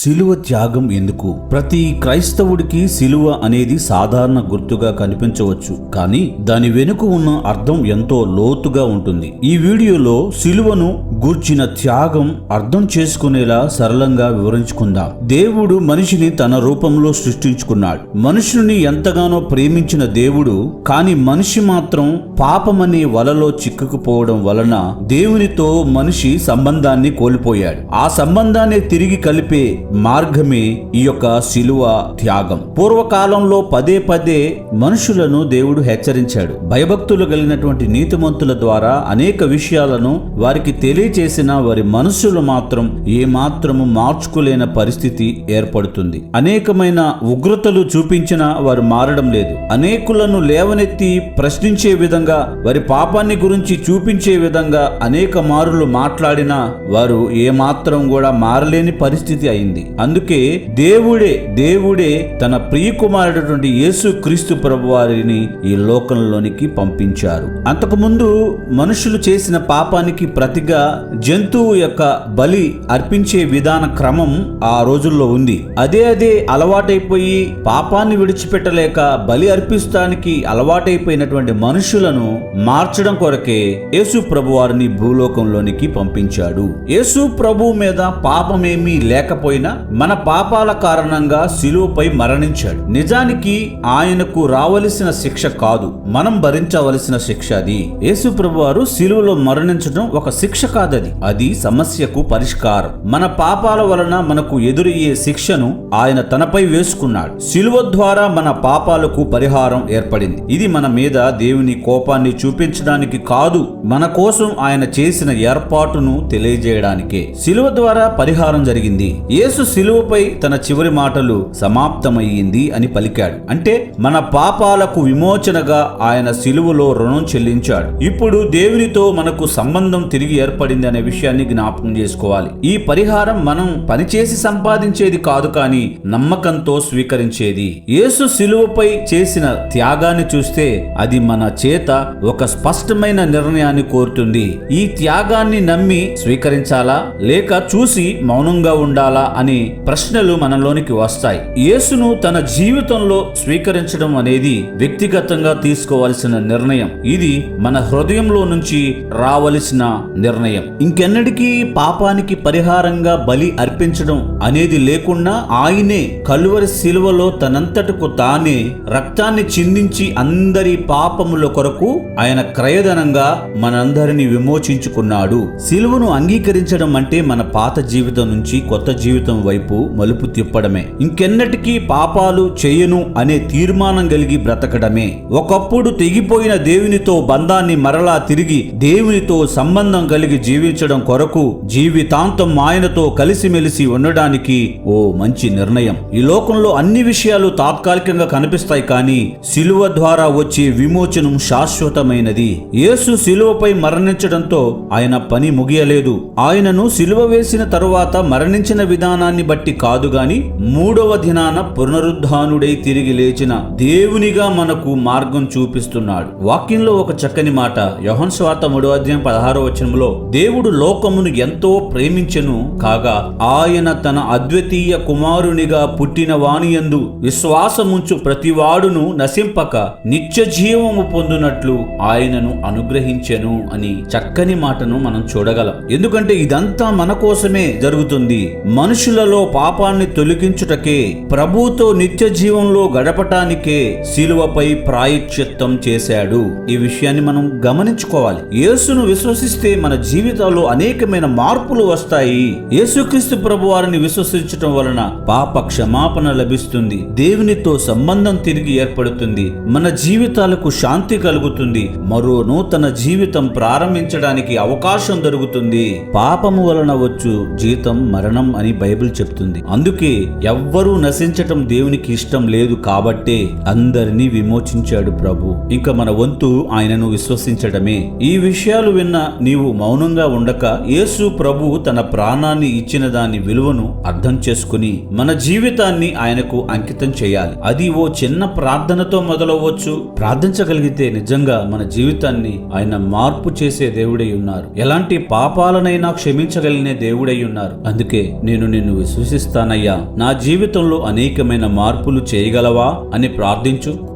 శిలువ త్యాగం ఎందుకు? ప్రతి క్రైస్తవుడికి శిలువ అనేది సాధారణ గుర్తుగా కనిపించవచ్చు కానీ దాని వెనుక ఉన్న అర్థం ఎంతో లోతుగా ఉంటుంది. ఈ వీడియోలో శిలువను గూర్చిన త్యాగం అర్థం చేసుకునేలా సరళంగా వివరించుకుందాం. దేవుడు మనిషిని తన రూపంలో సృష్టించుకున్నాడు. మనుషుని ఎంతగానో ప్రేమించిన దేవుడు కాని మనిషి మాత్రం పాపమనే వలలో చిక్కుకుపోవడం వలన దేవునితో మనిషి సంబంధాన్ని కోల్పోయాడు. ఆ సంబంధాన్ని తిరిగి కలిపే మార్గమే ఈ యొక్క శిలువ త్యాగం. పూర్వకాలంలో పదే పదే మనుషులను దేవుడు హెచ్చరించాడు. భయభక్తులు కలిగినటువంటి నీతిమంతుల ద్వారా అనేక విషయాలను వారికి తెలియ తెలియచేసిన వారి మనస్సులు మాత్రం ఏ మాత్రము మార్చుకోలేని పరిస్థితి ఏర్పడుతుంది. అనేకమైన ఉగ్రతలు చూపించినా వారు మారడం లేదు. అనేకులను లేవనెత్తి ప్రశ్నించే విధంగా వారి పాపాన్ని గురించి చూపించే విధంగా అనేక మారులు మాట్లాడినా వారు ఏ మాత్రం కూడా మారలేని పరిస్థితి అయింది. అందుకే దేవుడే దేవుడే తన ప్రియకుమారుడటువంటి యేసు క్రీస్తు ప్రభు వారిని ఈ లోకంలోనికి పంపించారు. అంతకుముందు మనుషులు చేసిన పాపానికి ప్రతిగా జంతువు యొక్క బలి అర్పించే విధాన క్రమం ఆ రోజుల్లో ఉంది. అదే అదే అలవాటైపోయి పాపాన్ని విడిచిపెట్టలేక బలి అర్పిస్తానికి అలవాటైపోయినటువంటి మనుషులను మార్చడం కొరకే యేసు ప్రభు వారిని భూలోకంలోనికి పంపించాడు. యేసు ప్రభు మీద పాపమేమీ లేకపోయినా మన పాపాల కారణంగా శిలువపై మరణించాడు. నిజానికి ఆయనకు రావలసిన శిక్ష కాదు. మనం భరించవలసిన శిక్ష అది. యేసు ప్రభు వారు శిలువలో మరణించడం ఒక శిక్ష కాదు. కాదది. అది సమస్యకు పరిష్కారం. మన పాపాల వలన మనకు ఎదురయ్యే శిక్షను ఆయన తనపై వేసుకున్నాడు. శిలువ ద్వారా మన పాపాలకు పరిహారం ఏర్పడింది. ఇది మన మీద దేవుని కోపాన్ని చూపించడానికి కాదు మన కోసం ఆయన చేసిన ఏర్పాటును తెలియజేయడానికే. శిలువ ద్వారా పరిహారం జరిగింది. యేసు శిలువపై తన చివరి మాటలు సమాప్తమయ్యింది అని పలికాడు. అంటే మన పాపాలకు విమోచనగా ఆయన శిలువలో రుణం చెల్లించాడు. ఇప్పుడు దేవునితో మనకు సంబంధం తిరిగి ఏర్పడింది. అనే విషయాన్ని జ్ఞాపకం చేసుకోవాలి. ఈ పరిహారం మనం పనిచేసి సంపాదించేది కాదు కానీ నమ్మకంతో స్వీకరించేది. యేసు శిలువపై చేసిన త్యాగాన్ని చూస్తే అది మన చేత ఒక స్పష్టమైన నిర్ణయాన్ని కోరుతుంది. ఈ త్యాగాన్ని నమ్మి స్వీకరించాలా? లేక చూసి మౌనంగా ఉండాలా అనే ప్రశ్నలు మనలోనికి వస్తాయి. యేసును తన జీవితంలో స్వీకరించడం అనేది వ్యక్తిగతంగా తీసుకోవాల్సిన నిర్ణయం. ఇది మన హృదయంలో నుంచి రావలసిన నిర్ణయం. ఇంకెన్నటికీ పాపానికి పరిహారంగా బలి అర్పించడం అనేది లేకుండా ఆయనే కలువరి శిలువలో తనంతటకు తానే రక్తాన్ని చిందించి అందరి పాపముల కొరకు ఆయన క్రయధనంగా మనందరిని విమోచించుకున్నాడు. శిలువను అంగీకరించడం అంటే మన పాత జీవితం నుంచి కొత్త జీవితం వైపు మలుపు తిప్పడమే. ఇంకెన్నటికీ పాపాలు చేయను అనే తీర్మానం కలిగి బ్రతకడమే. ఒకప్పుడు తెగిపోయిన దేవునితో బంధాన్ని మరలా తిరిగి దేవునితో సంబంధం కలిగి జీవించడం కొరకు జీవితాంతం ఆయనతో కలిసిమెలిసి ఉండడానికి ఓ మంచి నిర్ణయం. ఈ లోకంలో అన్ని విషయాలు తాత్కాలికంగా కనిపిస్తాయి కానీ శిలువ ద్వారా వచ్చే విమోచనం శాశ్వతమైనది. యేసు శిలువపై మరణించడంతో ఆయన పని ముగియలేదు. ఆయనను సిలువ వేసిన తరువాత మరణించిన విధానాన్ని బట్టి కాదు గాని మూడవ దినాన పునరుద్ధానుడై తిరిగి లేచిన దేవునిగా మనకు మార్గం చూపిస్తున్నాడు. వాక్యంలో ఒక చక్కని మాట యోహన్ స్వార్థ మూడవ అధ్యాయం పదహారో వచనంలో దేవుడు లోకమును ఎంతో ప్రేమించెను కాగా ఆయన తన అద్వితీయ కుమారునిగా పుట్టిన వాణియందు విశ్వాసముంచు ప్రతివాడును నశింపక నిత్య జీవము పొందునట్లు ఆయనను అనుగ్రహించెను అని చక్కని మాటను మనం చూడగలం. ఎందుకంటే ఇదంతా మన కోసమే జరుగుతుంది. మనుషులలో పాపాన్ని తొలగించుటకే ప్రభుతో నిత్య జీవంలో గడపటానికే శిలువపై ప్రాయశ్చిత్తం చేశాడు. ఈ విషయాన్ని మనం గమనించుకోవాలి. యేసును విశ్వసిస్తే మన జీవితాల్లో అనేకమైన మార్పులు వస్తాయి. యేసుక్రీస్తు ప్రభు వారిని విశ్వసించటం వలన పాప క్షమాపణ లభిస్తుంది. దేవునితో సంబంధం తిరిగి ఏర్పడుతుంది. మన జీవితాలకు శాంతి కలుగుతుంది. మరో నూతన జీవితం ప్రారంభించడానికి అవకాశం దొరుకుతుంది. పాపము వలన వచ్చు జీతం మరణం అని బైబిల్ చెప్తుంది. అందుకే ఎవ్వరూ నశించటం దేవునికి ఇష్టం లేదు కాబట్టే అందరినీ విమోచించాడు ప్రభు. ఇంకా మన వంతు ఆయనను విశ్వసించడమే ఈ విషయాలు విన్న నీవు మౌనంగా ఉండక యేసు ప్రభు తన ప్రాణాన్ని ఇచ్చిన దాని విలువను అర్థం చేసుకుని మన జీవితాన్ని ఆయనకు అంకితం చేయాలి. అది ఓ చిన్న ప్రార్థనతో మొదలవచ్చు ప్రార్థించగలిగితే నిజంగా మన జీవితాన్ని ఆయన మార్పు చేసే దేవుడై ఉన్నారు. ఎలాంటి పాపాలనైనా క్షమించగలిగిన దేవుడై ఉన్నారు. అందుకే నేను నిన్ను విశ్వసిస్తానయ్యా. నా జీవితంలో అనేకమైన మార్పులు చేయగలవా అని ప్రార్థించు.